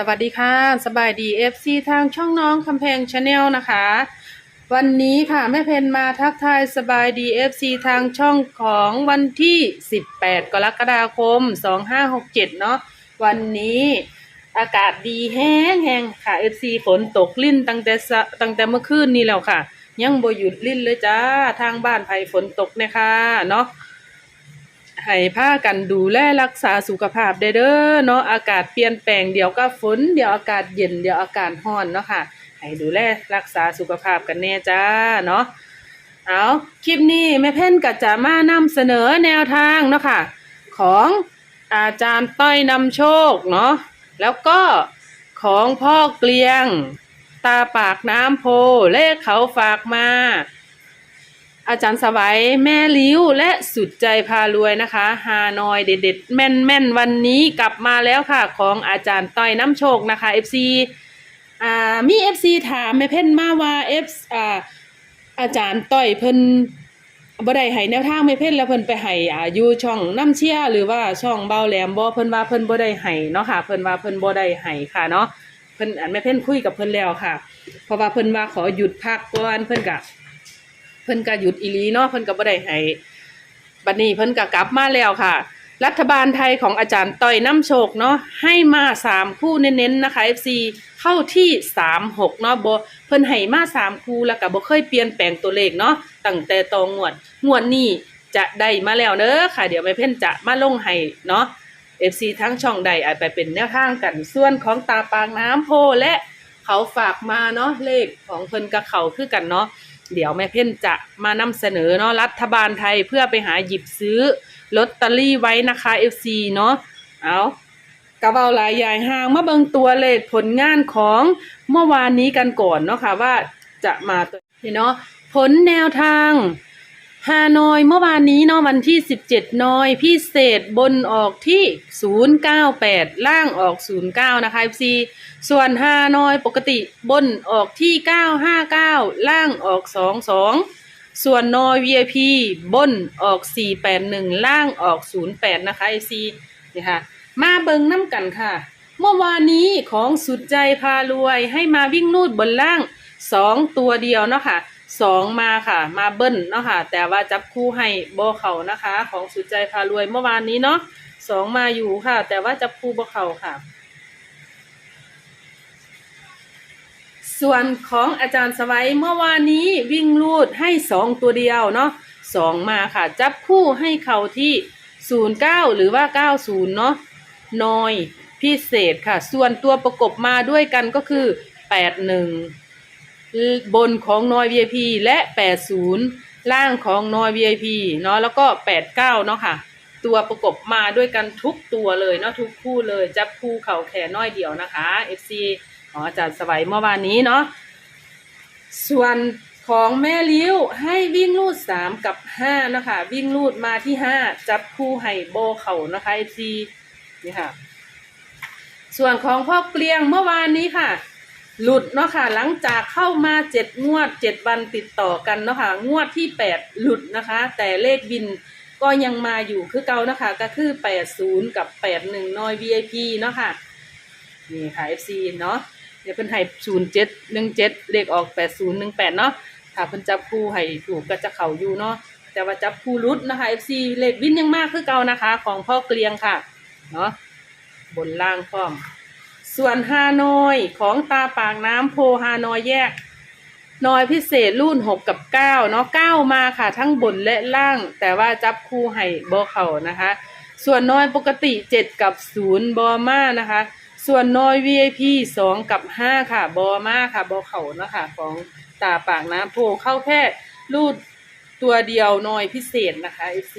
สวัสดีค่ะสบายดี FC ทางช่องน้องคำแพงชาแนลนะคะ วันนี้ค่ะแม่เพนมาทักทายสบายดี FC ทางช่องของวันที่ 18 กรกฎาคม 2567 เนาะวันนี้อากาศดีแห้งแห้งค่ะ FC ฝนตกลิ่นตั้งแต่สตั้งแต่เมื่อคืนนี้แล้วค่ะ ยังบ่หยุดลิ่นเลยจ้าทางบ้านไผฝนตกนี่ยค่ะเนาะ ให้ผ้ากันดูแลรักษาสุขภาพได้เด้อเนาะอากาศเปลี่ยนแปลงเดี๋ยวก็ฝนเดี๋ยวอากาศเย็นเดี๋ยวอากาศร้อนเนาะค่ะ ให้ดูแลรักษาสุขภาพกันแน่จ้าเนาะเอาคลิปนี้แม่เพ่นก็จะมานำเสนอแนวทางเนาะค่ะ ของอาจารย์ต้อยนำโชคเนาะแล้วก็ของพ่อเกลียง ตาปากน้ำโพเลขเขาฝากมา อาจารย์สวัยแม่ลิ้วและสุดใจพารวยนะคะฮานอยเด็ดๆแม่นแม่นๆ วันนี้กลับมาแล้วค่ะ ของอาจารย์ต้อยน้ำโชคนะคะ FC อ่ามี FC ถามแม่เพ่นมาว่า F อ่าอาจารย์ต้อยเพิ่นบ่ได้ให้แนวทางแม่เพ่นแล้วเพิ่นไปให้อ่าอยู่ช่องน้ำเชี่ยหรือว่าช่องเบาแหลมบ่เพิ่นว่าเพิ่นบ่ได้ให้เนาะค่ะเพิ่นว่าเพิ่นบ่ได้ให้ค่ะเนาะเพิ่นแม่เพ่นคุยกับเพิ่นแล้วค่ะ เพราะว่าเพิ่นว่าขอหยุดพักก่อนเพิ่นก็ เพิ่นก็หยุดอีลีเนาะเพิ่นก็บ่ได้ให้บัดนี้เพิ่นก็กลับมาแล้วค่ะ รัฐบาลไทยของอาจารย์ต้อยน้ำโชคเนาะให้มาสามคู่เน้นๆนะคะ FC เข้าที่สามหกเนาะบ่เพิ่นให้มาสามคู่แล้วก็บ่เคยเปลี่ยนแปลงตัวเลขเนาะตั้งแต่ตองวดงวดนี้จะได้มาแล้วเด้อค่ะ เดี๋ยวแม่เพิ่นจะมาลงให้เนาะ FC ทั้งช่องใดอาจไปเป็นแนวทางกันส่วนของตาปางน้ำโพและเขาฝากมาเนาะเลขของเพิ่นกับเขาคือกันเนาะ เดี๋ยวแม่เพ่นจะมานำเสนอเนาะรัฐบาลไทยเพื่อไปหาหยิบซื้อลอตเตอรี่ไว้นะคะ FC เนาะเอากระเบาหลายใหญ่ห่างมาเบิงตัวเลขผลงานของเมื่อวานนี้กันก่อนเนาะค่ะว่าจะมาตัวนี่เนาะผลแนวทาง ฮานอยเมื่อวานนี้เนาะวันที่ 17 นอยพิเศษบนออกที่ 098 ล่างออก 09 นะคะ FC ส่วนฮานอยปกติบนออกที่ 959 ล่างออก 22 ส่วนนอย VIP บนออก 481 ล่างออก 08 นะคะ FC นี่ค่ะ มาเบิงน้ำกันค่ะ เมื่อวานนี้ของสุดใจพารวยให้มาวิ่งนูดบนล่าง 2 ตัวเดียวเนาะค่ะ สองมาค่ะ มาเบิ้ลเนาะค่ะ แต่ว่าจับคู่ให้โบเขานะคะ ของสุดใจพารวยเมื่อวานนี้เนาะสองมาอยู่ค่ะ แต่ว่าจับคู่โบเขาค่ะ ส่วนของอาจารย์สวัยเมื่อวานนี้วิ่งลูดให้สองตัวเดียวเนาะสองมาค่ะ จับคู่ให้เขาที่ศูนย์เก้าหรือว่าเก้าศูนย์เนาะนอยพิเศษค่ะ ส่วนตัวประกบมาด้วยกันก็คือแปดหนึ่ง บนของนอย VIP และแปดศูนย์ล่างของนอย VIP เนาะแล้วก็แปดเก้าเนาะค่ะ ตัวประกบมาด้วยกันทุกตัวเลยเนาะทุกคู่เลย จับคู่เข่าแขนน้อยเดียวนะคะ FC ของอจารย์สวัยเมื่อวานนี้เนาะส่วนของแม่ลิ้วให้วิ่งลูดสามกับห้านะคะ วิ่งลูดมาที่ห้าจับคู่ให้โบเข่านะคะเอซีนี่ค่ะ ส่วนของพ่อเกลียงเมื่อวานนี้ค่ะ หลุดเนาะค่ะหลังจากเข้ามาเจ็ดงวดเจ็ดวันติดต่อกันเนาะค่ะงวดที่แปดหลุดนะคะ แต่เลขบินก็ยังมาอยู่คือเก่านะคะก็คือแปดศูนย์กับแปดหนึ่งนอย VIP เนาะค่ะนี่ค่ะ FC เนาะเดี๋ยวเพิ่นให้ศูนย์เจ็ดหนึ่งเจ็ดเลขออกแปดศูนย์หนึ่งแปดเนาะถ้าเพิ่นจับคู่ให้ถูกก็จะเข่าอยู่เนาะแต่ว่าจับคู่รุดนะคะ FC เลขวินยังมากคือเก่านะคะ ของพ่อเกลียงค่ะเนาะบนล่างพร้อม ส่วนฮานอยของตาปากน้ำโพฮานอยแยก นอยพิเศษรุ่นหกกับเก้าเนาะเก้ามาค่ะทั้งบนและล่าง แต่ว่าจับคู่ให้บอเข่านะคะ ส่วนนอยปกติเจ็ดกับศูนย์บอมานะคะ ส่วนนอย VIP สองกับห้าค่ะบอมาค่ะบอเข่านะคะของตาปากน้ำโพเข้าแค่รูดตัวเดียวนอยพิเศษนะคะ FC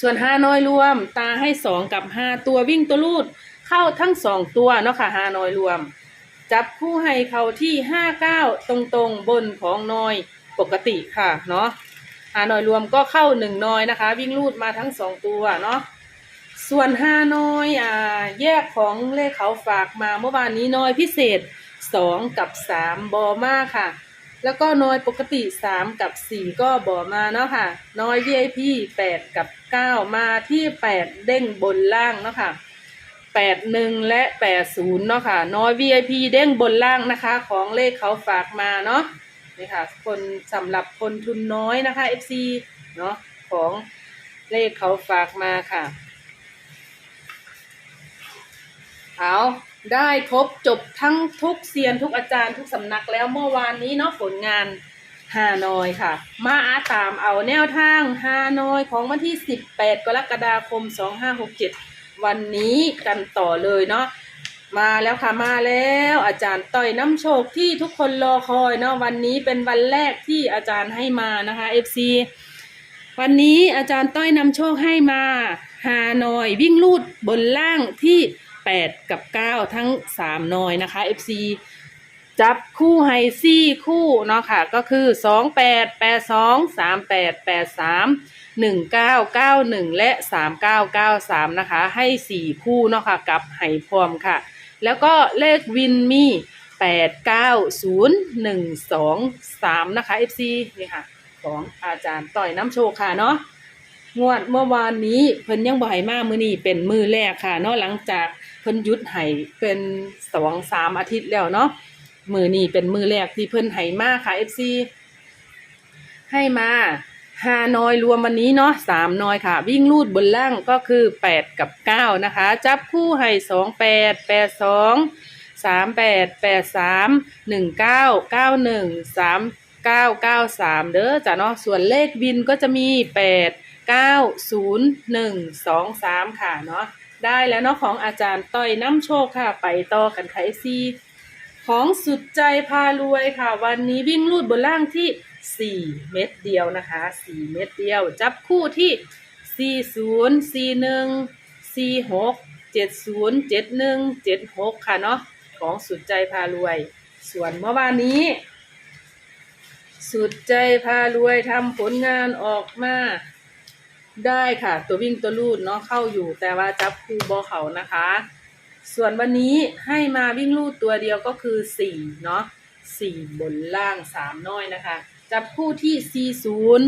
ส่วนห้าน้อยรวมตาให้สองกับห้าตัววิ่งตัวรูด เข้าทั้งสองตัวเนาะค่ะหาน้อยรวม จับคู่ให้เขาที่ห้าเก้าตรงๆบนของนอยปกติค่ะเนาะหาน้อยรวมก็เข้าหนึ่งนอยนะคะ วิ่งรูดมาทั้งสองตัวเนาะส่วนห้าน้อยอ่าแยกของเลขเขาฝากมาเมื่อวานนี้น้อยพิเศษสองกับสามบอมาค่ะ แล้วก็น้อยปกติสามกับสี่ก็บอมาเนาะค่ะน้อย VIP แปดกับเก้ามาที่แปดเด้งบนล่างเนาะค่ะ แปดหนึ่งและแปดศูนย์เนาะค่ะ น้อย VIP เด้งบนล่างนะคะ ของเลขเขาฝากมาเนาะนี่ค่ะ คนสำหรับคนทุนน้อยนะคะ FC เนาะของเลขเขาฝากมาค่ะ เอาได้ครบจบทั้งทุกเซียนทุกอาจารย์ทุกสำนักแล้วเมื่อวานนี้เนาะผลงานฮานอยค่ะ มาอาตามเอาแนวทางฮานอยของวันที่ 18 กรกฎาคม 2567 วันนี้กันต่อเลยเนาะมาแล้วค่ะมาแล้วอาจารย์ต่อยน้ำโชคที่ทุกคนรอคอยเนาะวันนี้เป็นวันแรกที่อาจารย์ให้มานะคะ FC วันนี้อาจารย์ต้อยนำโชคให้มาหาหน่อยวิ่งลูดบนล่างที่ 8 กับ 9 ทั้ง 3 หน่อยนะคะ FC จับคู่ไฮซี่คู่เนาะค่ะ ก็คือ 2 8 8 2 3 8 8 3 1 9 9 1 และ 3 9 9 3 นะคะ ให้ 4 คู่เนาะค่ะ กับไฮพรอมค่ะ แล้วก็เลขวินมี 8 9 0 1 2 3 นะคะ FC นี่ค่ะ ของอาจารย์ต่อยน้ำโชคค่ะเนาะงวดเมื่อวานนี้เพิ่นยังบ่ให้มามื้อนี้เป็นมือแรกค่ะเนาะหลังจากเพิ่นหยุดให้เป็นสองสามอาทิตย์แล้วเนาะ มือนี้เป็นมือแรกที่เพิ่นให้มาค่ะ FC ให้มาห้าน้อยรวมวันนี้เนาะสามน้อยค่ะ วิ่งลูดบนล่างก็คือแปดกับเก้านะคะ จับคู่ให้สองแปดแปดสองสามแปดแปดสามหนึ่งเก้าเก้าหนึ่งสามเก้าเก้าสามเด้อจ้ะเนาะส่วนเลขบินก็จะมีแปดเก้าศูนย์หนึ่งสองสามค่ะเนาะได้แล้วเนาะของอาจารย์ต้อยน้ำโชคค่ะ ไปต่อกันค่ะซี ของสุดใจพารวยค่ะ วันนี้วิ่งลูดบนล่างที่สี่เม็ดเดียวนะคะสี่เม็ดเดียว จับคู่ที่สี่ศูนย์สี่หนึ่งสี่หกเจ็ดศูนย์เจ็ดหนึ่งเจ็ดหกค่ะเนาะของสุดใจพารวย ส่วนเมื่อวานนี้ สุดใจพารวยทำผลงานออกมาได้ค่ะ ตัววิ่งตัวลูดเนาะเข้าอยู่แต่ว่าจับคู่บอเขานะคะ ส่วนวันนี้ให้มาวิ่งลูดตัวเดียวก็คือสี่เนาะสี่บนล่างสามน้อยนะคะ จับคู่ที่สี่ศูนย์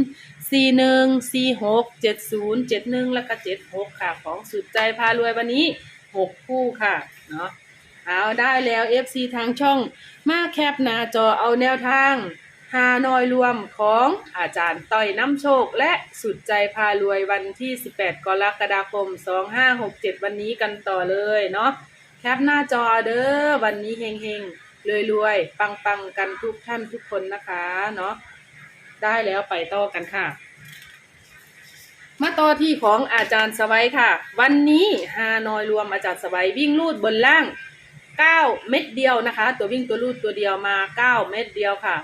สี่หนึ่งสี่หกเจ็ดศูนย์เจ็ดหนึ่งแล้วก็เจ็ดหกค่ะ ของสุดใจพารวยวันนี้หกคู่ค่ะเนาะเอาได้แล้ว FC ทางช่อง มาแคปหน้าจอเอาแนวทางฮานอยรวมของอาจารย์ต้อยน้ำโชค และสุดใจพารวยวันที่ 18 กรกฎาคม 2567 วันนี้กันต่อเลยเนาะ แคปหน้าจอเด้อวันนี้เฮงเฮงรวยรวยๆปังปังๆกันทุกท่านทุกคนนะคะเนาะได้แล้วไปต่อกันค่ะ มาต่อที่ของอาจารย์สวัยค่ะ วันนี้ฮานอยรวมอาจารย์สวัยวิ่งลูดบนล่าง 9 เม็ดเดียวนะคะ ตัววิ่งตัวลูดตัวเดียวมา 9 เม็ดเดียวค่ะ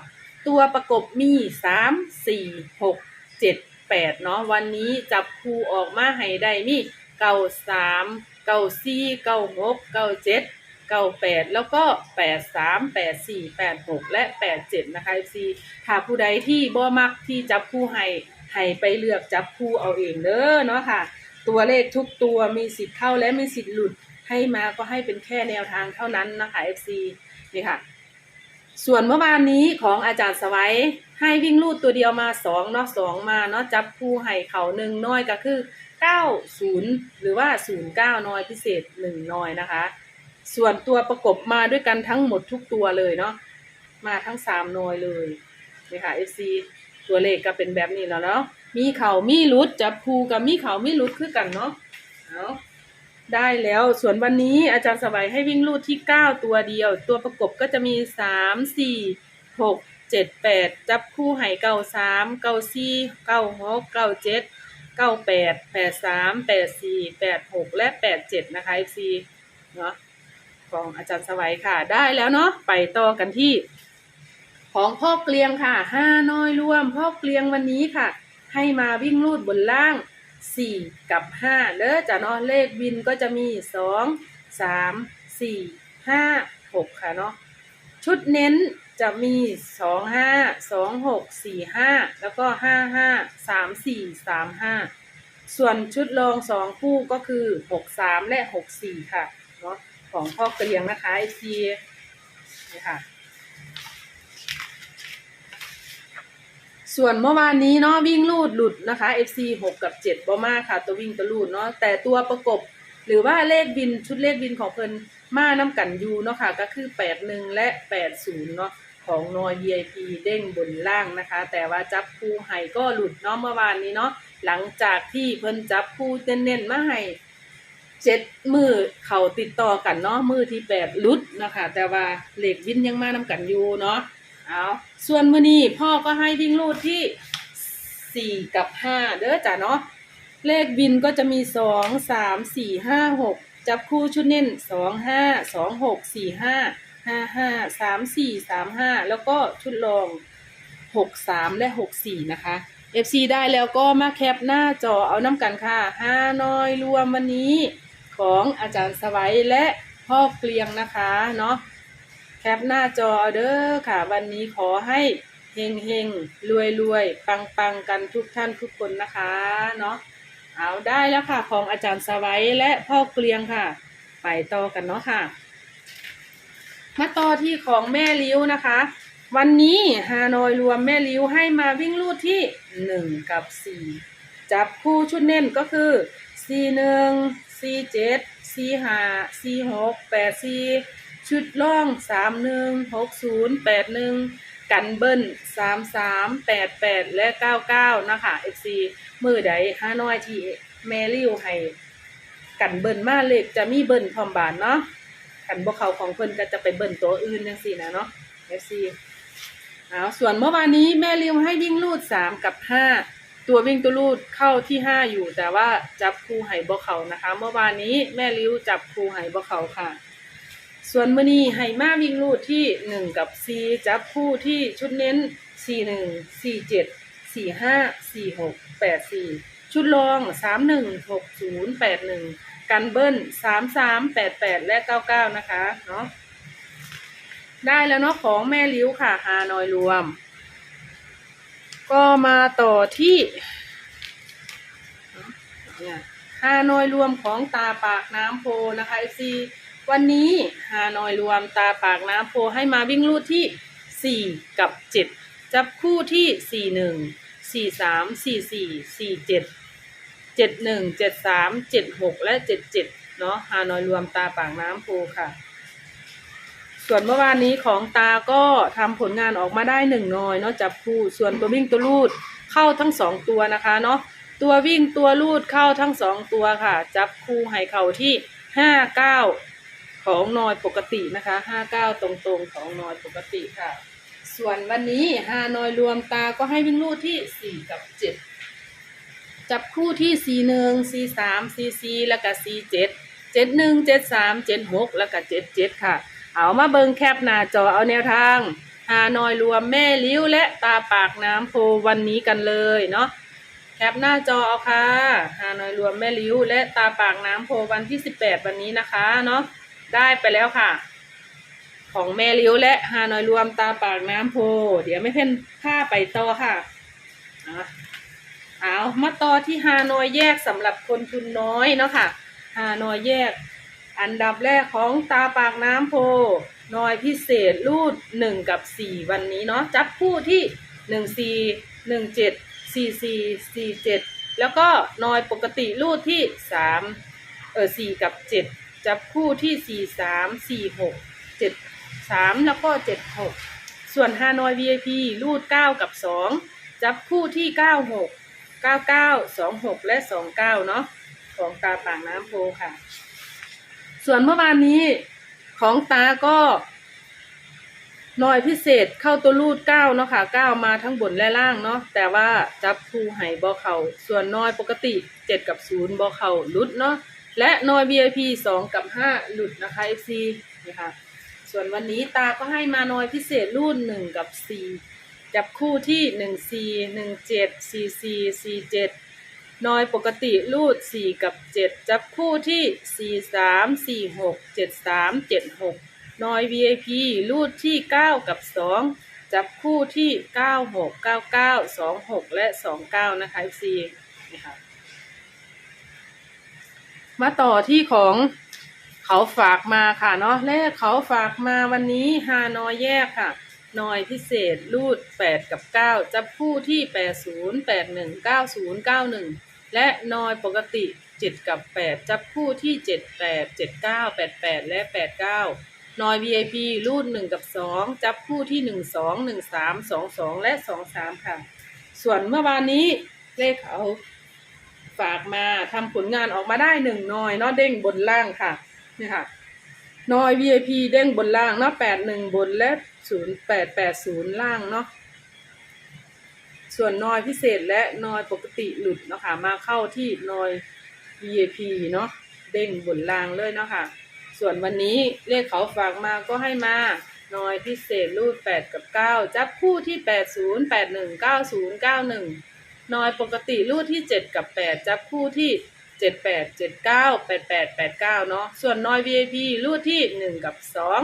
ตัวประกบมีสามสี่หกเจ็ดแปดเนาะวันนี้จับคู่ออกมาให้ได้มีเก้าสาม เก้าสี่เก้าหกเก้าเจ็ดเก้าแปดแล้วก็แปดสามแปดสี่แปดหกและแปดเจ็ดนะคะซีถ้าผู้ใดที่บ่มักที่จับคู่ให้ให้ไปเลือกจับคู่เอาเองเด้อเนาะค่ะ ตัวเลขทุกตัวมีสิทธิ์เข้าและมีสิทธิ์หลุดให้มาก็ให้เป็นแค่แนวทางเท่านั้นนะคะ FC นี่ค่ะ ส่วนเมื่อวานนี้ของอาจารย์สวัยให้วิ่งลูดตัวเดียวมาสองเนาะสองมาเนาะจับคู่ให้เขาหนึ่งน้อยก็คือ เก้าศูนย์หรือว่าศูนย์เก้านอยพิเศษหนึ่งน้อยนะคะ ส่วนตัวประกบมาด้วยกันทั้งหมดทุกตัวเลยเนาะมาทั้งสามน้อยเลยนี่ค่ะ FC ตัวเลขก็เป็นแบบนี้แล้วเนาะมีเขามีรุดจับคู่กับมีเขามีรุดคือกันเนาะเอาได้แล้วส่วนวันนี้อาจารย์สบายให้วิ่งลูดที่เก้าตัวเดียว ตัวประกบก็จะมีสามสี่หกเจ็ดแปดจับคู่ให้เก้าสามเก้าสี่เก้าหกเก้าเจ็ด เก้าแปดแปดสามแปดสี่แปดหกและแปดเจ็ดนะคะ FC เนาะของอาจารย์สวัยค่ะได้แล้วเนาะไปต่อกันที่ ของพ่อเกลียงค่ะห้าน้อยรวมพ่อเกลียงวันนี้ค่ะ ให้มาวิ่งลูดบนล่างสี่กับห้าเด้อจ้ะเนาะเลขบินก็จะมีสองสามสี่ห้าหกค่ะเนาะชุดเน้น จะมีสองห้าสองหกสี่ห้าแล้วก็ห้าห้าสามสี่สามห้าส่วนชุดรองสองคู่ก็คือหกสามและหกสี่ค่ะเนาะของพ่อเกลียงนะคะไอซีนี่ค่ะ ส่วนเมื่อวานนี้เนาะวิ่งลูดหลุดนะคะ FC 6 กับ7บ่มากค่ะ ตัววิ่งตัวลูดเนาะแต่ตัวประกบหรือว่าเลขบินชุดเลขบินของเพิ่นมาน้ำกันยูเนาะค่ะ ก็คือ 81 และ 80 เนาะ ของนอ VIP เด้งบนล่างนะคะ แต่ว่าจับคู่ให้ก็หลุดเนาะเมื่อวานนี้เนาะหลังจากที่เพิ่นจับคู่เน้นๆมาให้เจ็ดมือเขาติดต่อกันเนาะมือที่แปดหลุดนะคะ แต่ว่าเหลขบินยังมาน้ำกันอยู่เนาะเอาส่วนมื้อนี้พ่อก็ให้วิ่งลูดที่สี่กับห้าเด้อจ้ะเนาะเลขบินก็จะมีสองสามสี่ห้าหกจับคู่ชุดเน้นสองห้าสองหกสี่ห้า ห้าห้าสามสี่สามห้าแล้วก็ชุดรองหกสามและหกสี่นะคะ FC ได้แล้วก็มาแคปหน้าจอเอาน้ำกันค่ะห้าน้อยรวมวันนี้ของอาจารย์สวัยและพ่อเกลียงนะคะเนาะแคปหน้าจอเด้อค่ะ วันนี้ขอให้เฮงเฮงรวยรวยปังปังกันทุกท่านทุกคนนะคะเนาะเอาได้แล้วค่ะของอาจารย์สวัยและพ่อเกลียงค่ะ ไปต่อกันเนาะค่ะ มาต่อที่ของแม่ลิ้วนะคะ วันนี้ฮานอยรวมแม่ลิ้วให้มาวิ่งลูดที่หนึ่งกับสี่จับคู่ชุดเน้นก็คือสี่หนึ่งสี่เจ็ดสี่ห้าสี่หกแปดสี่ชุดล่องสามหนึ่งหกศูนย์แปดหนึ่งกันเบิ้ลสามสามแปดแปดและเก้าเก้านะคะ FC มือใดฮานอยที่แมริวให้กันเบิ่นมาเลขจะมีเบิ่นพร้อมบานเนาะ กันบ่เขาของเพิ่นก็จะไปเบิ่นตัวอื่นจังซี่นะเนาะ FC เอาส่วนเมื่อวานนี้แม่ริวให้วิ่งลูดสามกับห้าตัววิ่งตัวลูดเข้าที่ห้าอยู่ แต่ว่าจับคู่ไห้บ่เขานะคะ เมื่อวานนี้แม่ริวจับคู่ไห้บ่เขาค่ะ ส่วนมื้อนี้ไห้มาวิ่งลูดที่หนึ่งกับสี่จับคู่ที่ชุดเน้นสี่หนึ่งสี่เจ็ดสี่ห้าสี่หกแปดสี่ชุดรองสามหนึ่งหกศูนย์แปดหนึ่ง กันเบิ้ลสามสามแปดแปดและเก้าเก้านะคะเนาะได้แล้วเนาะของแม่ลิ้วค่ะฮานอยรวม ก็มาต่อที่ฮานอยรวมของตาปากน้ำโพนะคะเอซีวันนี้ฮานอยรวมตาปากน้ำโพให้มาวิ่งลูดที่สี่กับเจ็ดจับคู่ที่สี่หนึ่งสี่สามสี่สี่สี่ เจ็ดหนึ่งเจ็ดสามเจ็ดหกและเจ็ดเจ็ดเนาะฮานอยรวมตาปากน้ำโพค่ะ ส่วนเมื่อวานนี้ของตาก็ทำผลงานออกมาได้หนึ่งน้อยเนาะจับคู่ส่วนตัววิ่งตัวลูดเข้าทั้งสองตัวนะคะเนาะตัววิ่งตัวลูดเข้าทั้งสองตัวค่ะ จับคู่ให้เข่าที่ห้าเก้าของนอยปกตินะคะห้าเก้าตรงๆของนอยปกติค่ะ ส่วนวันนี้ฮานอยรวมตาก็ให้วิ่งลูดที่สี่กับเจ็ด จับคู่ที่สี่หนึ่งสี่สามสี่สี่แล้วก็สี่เจ็ดเจ็ดหนึ่งเจ็ดสามเจ็ดหกแล้วก็เจ็ดเจ็ดค่ะ เอามาเบิงแคปหน้าจอเอาแนวทางฮานอยรวมแม่ลิ้วและตาปากน้ำโพวันนี้กันเลยเนาะแคปหน้าจอเอาค่ะฮานอยรวมแม่ลิ้วและตาปากน้ำโพวันที่สิบแปดวันนี้นะคะเนาะได้ไปแล้วค่ะ ของแม่ลี้วและฮานอยรวมตาปากน้ำโพ เดี๋ยวไม่เพ่นผ้าไปต่อค่ะอะ เอามาต่อที่ฮานอยแยกสำหรับคนทุนน้อยเนาะค่ะฮานอยแยก อันดับแรกของตาปากน้ำโพนอยพิเศษรูดหนึ่งกับสี่วันนี้เนาะจับคู่ที่หนึ่งสี่หนึ่งเจ็ดสี่สี่สี่เจ็ดแล้วก็นอยปกติรูดที่สามเออสี่กับเจ็ดจับคู่ที่สี่สามสี่หกเจ็ดสามแล้วก็เจ็ดหกส่วนฮานอย VIP รูดเก้ากับสองจับคู่ที่เก้าหก เก้าเก้าสองหกและสองเนาะของตาปากน้ำโพค่ะ ส่วนเมื่อวานนี้ของตาก็หน่อยพิเศษเข้าตัวรูดเก้าเนาะค่ะเก้ามาทั้งบนและล่างเนาะแต่ว่าจับคู่ไห่บอเขาส่วนน้อยปกติเจ็ดกับศูนย์บอเขาหลุดเนาะและน้อย VIP สองกับห้าหลุดนะคะ FC นะคะส่วนวันนี้ตาก็ให้มาน้อยพิเศษรุ่นหนึ่งกับสี่ จับคู่ที่หนึ่งสี่หนึ่งเจ็ดสี่สี่สี่เจ็ดนอยปกติรูดสี่กับเจ็ดจับคู่ที่สี่สามสี่หกเจ็ดสามเจ็ดหกนอย VIP รูดที่เก้ากับสองจับคู่ที่เก้าหกเก้าเก้าสองหกและสองเก้านะคะ FC นี่ค่ะมาต่อที่ของเขาฝากมาค่ะเนาะเลขเขาฝากมาวันนี้ฮานอยแยกค่ะ นอยพิเศษรูดแปดกับเก้าจับคู่ที่แปดศูนย์แปดหนึ่งเก้าศูนย์เก้าหนึ่งและนอยปกติเจ็ดกับแปดจับคู่ที่เจ็ดแปดเจ็ดเก้าแปดแปดและแปดเก้านอย VIP รูดหนึ่งกับสองจับคู่ที่หนึ่งสองหนึ่งสามสองสองและสองสามค่ะ ส่วนเมื่อวานนี้เลขเขาฝากมาทำผลงานออกมาได้หนึ่งนอยเนาะเด้งบนล่างค่ะนี่ค่ะ นอย VIP เด้งบนล่างเนาะแปดหนึ่งบนและศูนย์แปดแปดศูนย์ล่างเนาะส่วนนอยพิเศษและนอยปกติหลุดเนาะคะมาเข้าที่นอย VIP เนาะเด้งบนล่างเลยเนาะค่ะ ส่วนวันนี้เลขเขาฝากมาก็ให้มานอยพิเศษรูดแปดกับเก้าจับคู่ที่แปดศูนย์แปดหนึ่งเก้าศูนย์เก้าหนึ่งนอยปกติรูดที่เจ็ดกับแปดจับคู่ที่ เจ็ดแปดเจ็ดเก้าแปดแปดแปดเก้าเนาะ ส่วนน้อย VIP รูดที่หนึ่งกับสอง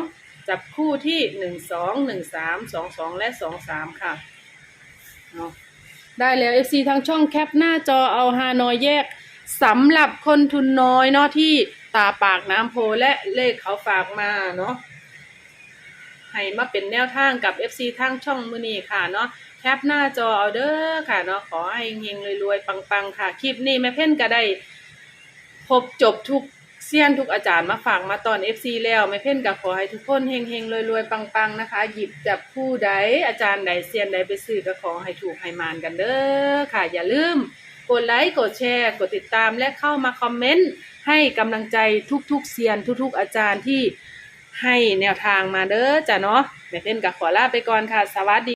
จับคู่ที่หนึ่งสองหนึ่งสามสองสองและสองสามค่ะเนาะได้แล้ว FC ทางช่องแคปหน้าจอเอาฮานอยแยกสำหรับคนทุนน้อยเนาะที่ตาปากน้ำโพและเลขเขาฝากมาเนาะให้มาเป็นแนวทางกับ FC ทางช่องมือนี้ค่ะเนาะแคปหน้าจอเอาเด้อค่ะเนาะขอให้เฮงๆรวยๆปังๆค่ะ คลิปนี้แม่เพ่นก็ได้ พบจบทุกเซียนทุกอาจารย์มาฝากมาตอน FC แล้วแม่เพ่นก็ขอให้ทุกคนเฮงๆรวยๆปังๆนะคะ หยิบจับผู้ใดอาจารย์ใดเซียนใดไปซื้อก็ขอให้ถูกให้มานกันเด้อค่ะ อย่าลืมกดไลค์กดแชร์ กดติดตามและเข้ามาคอมเมนต์ให้กำลังใจทุกๆเซียนทุกๆ อาจารย์ที่ให้แนวทางมาเด้อจ้ะเนาะแม่เพ่นก็ขอลาไปก่อนค่ะ สวัสดี